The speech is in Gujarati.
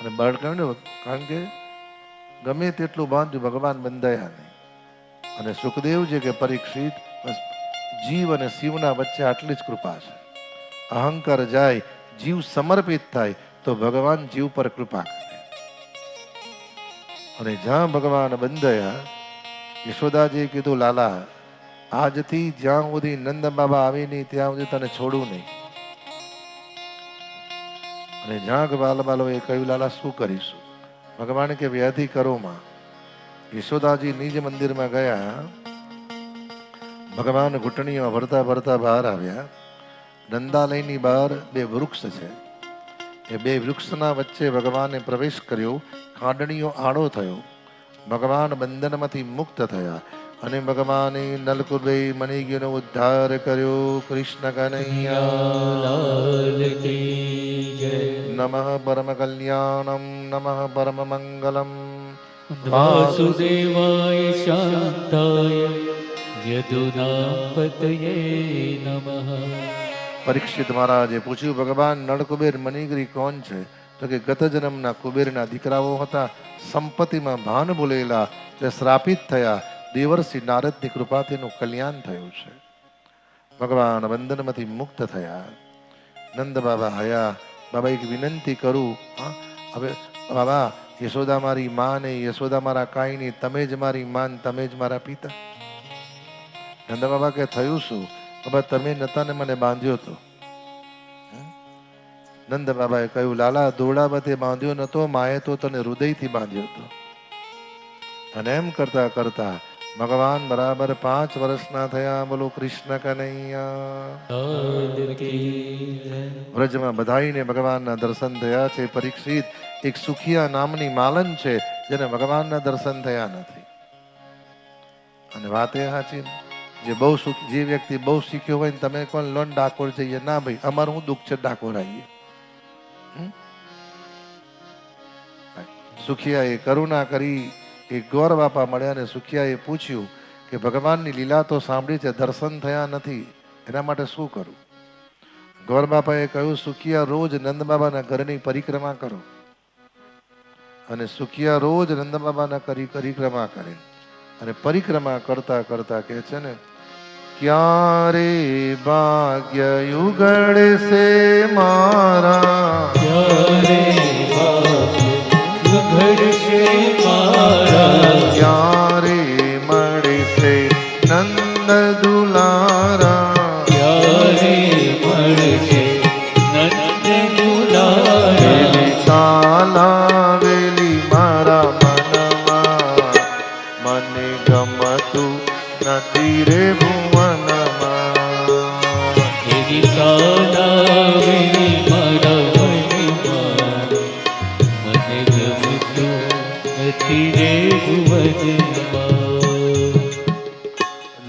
અને બાળકાને કારણ કે ગમે તેટલું બાંધ્યું ભગવાન બંધાયા નહીં. અને સુખદેવ છે કે પરીક્ષિત જીવ અને શિવના વચ્ચે આટલી જ કૃપા છે. અહંકાર જાય, જીવ સમર્પિત થાય, તો ભગવાન જીવ પર કૃપા કરે. અને જ્યાં ભગવાન બંધાયા યશોદાજીએ કીધું, લાલા, આજથી જ્યાં સુધી નંદ બાબા આવી નહીં ત્યાં સુધી તને છોડું નહીં. અને જાગ બાલ બાલોએ કહ્યું, લાલા, શું કરીશું? ભગવાન કે વ્યાધિ કરો માં યશોદાજી નિજ મંદિરમાં ગયા. ભગવાન ઘૂંટણીઓ ભરતા ભરતા બહાર આવ્યા. નંદાલયની બહાર બે વૃક્ષ છે. એ બે વૃક્ષના વચ્ચે ભગવાને પ્રવેશ કર્યો. ખાંડણીઓ આડો થયો. ભગવાન બંધનમાંથી મુક્ત થયા અને ભગવાને નલકુબે મણિગીનો ઉદ્ધાર કર્યો. કૃષ્ણ કનૈયા પરમ કલ્યાણમ નમઃ પરમ મંગલમ વાસુદેવાય શાંતાય યદુનાપતયે પરીક્ષિત મહારાજે પૂછ્યું ભગવાન નળકુબેર મનીગરી કોણ છે તો કે ગત જન્મના કુબેરના દીકરાઓ હતા સંપત્તિમાં ભાન બોલેલા તે શ્રાપિત થયા દેવર્ષિ નારદની કૃપાથી એનું કલ્યાણ થયું છે ભગવાન બંધનમાંથી મુક્ત થયા નંદ બાબા હયા બાબા એક વિનંતી કરું, હા, હવે બાબા, યશોદા મારી માં ને યશોદા મારા કાંઈ નહીં તમે જ મારી માન, તમે જ મારા પિતા. નંદ બાબા કે, થયું શું? બાબા, તમે નતા ને મને બાંધ્યો તો. નંદ બાબાએ કહ્યું, લાલા દોરડાબતે બાંધ્યો નતો, માએ તો તને હૃદયથી બાંધ્યો હતો અને એમ કરતા કરતા ભગવાન બરાબર પાંચ વર્ષના થયા, બોલો કૃષ્ણ કનૈયા. વ્રજમાં બધાઈને ભગવાનના દર્શન થયા છે, પરીક્ષિત. એક સુખિયા નામની માલન છે, જેને ભગવાનના દર્શન થયા નથી. અને વાત એ સાચી જે બહુ સુખ, જે વ્યક્તિ બહુ શીખ્યો હોય ને, તમે કોણ? લોન ડાકોર જઈએ. ના ભાઈ, અમારું હું દુઃખ છે, ડાકોર આવીએ? સુખિયાએ કરુણા કરી એ ગોર બાપા મળ્યા અને સુખિયાએ પૂછ્યું કે ભગવાનની લીલા તો સાંભળી છે, દર્શન થયા નથી, એના માટે શું કરું? ગોર બાપાએ કહ્યું, સુખિયા રોજ નંદબાબાના ઘરની પરિક્રમા કરો. અને સુખિયા રોજ નંદબાબાના કરી પરિક્રમા કરે. અને પરિક્રમા કરતા કરતા કહે છે ને, ક્યારે ભાગ્ય યુગળ મારા? નથી રે ભુવનમાં રે ભુવનમાં